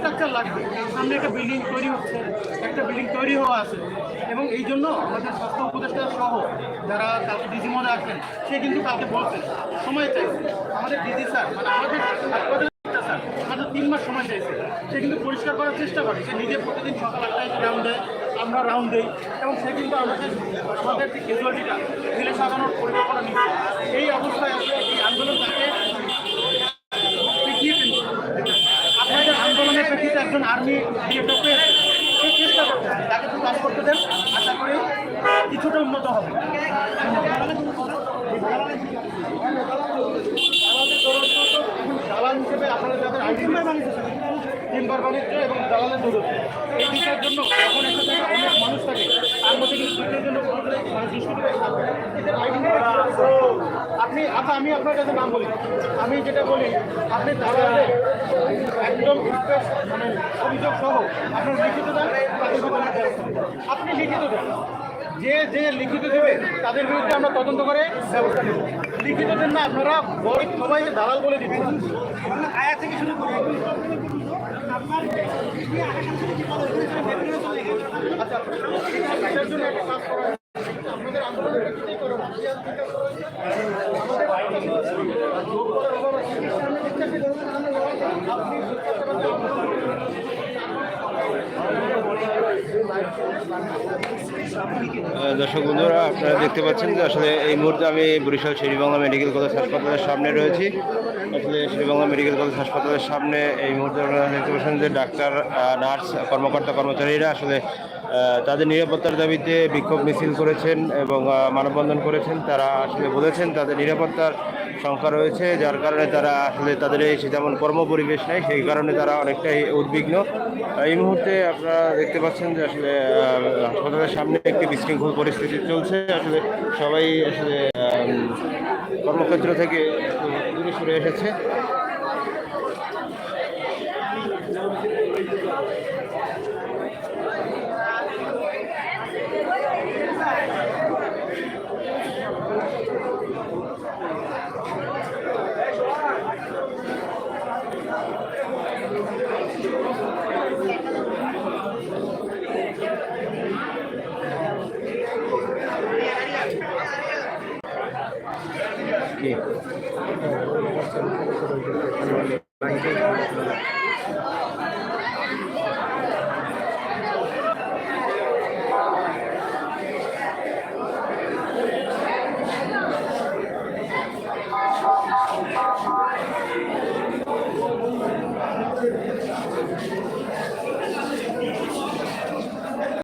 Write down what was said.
Structure লাগবে। সামনে একটা বিল্ডিং তৈরি হচ্ছে, একটা বিল্ডিং তৈরি হওয়া আছে। এবং এই জন্য আমাদের স্বাস্থ্য উপদেষ্টা সহ যারা কালকে ডিজি মনে আসবেন সে কিন্তু কালকে বলছেন, সময় চাইছে। আমাদের ডিজি স্যার মানে আমাদের স্যার মাত্র তিন মাস সময় চাইছে। সে কিন্তু পরিষ্কার করার চেষ্টা করে। সে নিজে প্রতিদিন সকাল আটটায় রাউন্ড দেয়, আমরা রাউন্ড দিই। এবং সে কিন্তু আমাদের আমাদের যে ক্যাজুয়ালিটা ঢেলে সাজানোর পরিকল্পনা নিচ্ছে। এই অবস্থায় আসলে এই আন্দোলন তাকে আর্মি বিএফএফ চেষ্টা করছেন তাকে কাজ করতে দেন, আশা করি কিছুটা উন্নত হবে। দালাল হিসেবে আপনারা যাদের বানিয়েছেন টিম্বার বাণিজ্য এবং দালালের দৌড়তে এই বিষয়ের জন্য যখন একটা অনেক মানুষ থাকে। তার মধ্যে কিন্তু জন্য কোনো করে মানে দুষ্কৃতিকারী থাকে এদের identify আপনি আচ্ছা আমি আপনার কাছে নাম বলি আমি যেটা বলি আপনি দালালের একদম মানে অভিযোগ সহ আপনার লিখিত দেন। আপনি লিখিত দেন যে যে লিখিত দেবে তাদের বিরুদ্ধে আমরা তদন্ত করে ব্যবস্থা নেব লিখিত দেন না আপনারা বড় সবাই দালাল বলে দিবেন আয়া থেকে শুরু করে আচ্ছা এটার জন্য একটা কাজ করা আমাদের আন্দোলনের প্রেক্ষিতেই করো না। আহ, দর্শক বন্ধুরা, আপনারা দেখতে পাচ্ছেন যে আসলে এই মুহূর্তে আমি বরিশাল শেরিবাংলা মেডিকেল কলেজ হাসপাতালের সামনে রয়েছি। আসলে শেরিবাংলা মেডিকেল কলেজ হাসপাতালের সামনে এই মুহূর্তে আপনারা দেখতে পাচ্ছেন যে ডাক্তার নার্স, কর্মকর্তা, কর্মচারীরা আসলে তাদের নিরাপত্তার দাবিতে বিক্ষোভ মিছিল করেছেন এবং মানববন্ধন করেছেন। তারা আসলে বলেছেন তাদের নিরাপত্তার সংখ্যা রয়েছে, যার কারণে তারা আসলে তাদের এই তেমন কর্মপরিবেশ নেই, সেই কারণে তারা অনেকটাই উদ্বিগ্ন। এই মুহূর্তে আপনারা দেখতে পাচ্ছেন যে আসলে হাসপাতালের সামনে একটি বিশৃঙ্খল পরিস্থিতি চলছে। আসলে সবাই আসলে কর্মক্ষেত্র থেকে দূরে সরে এসেছে। Thank you.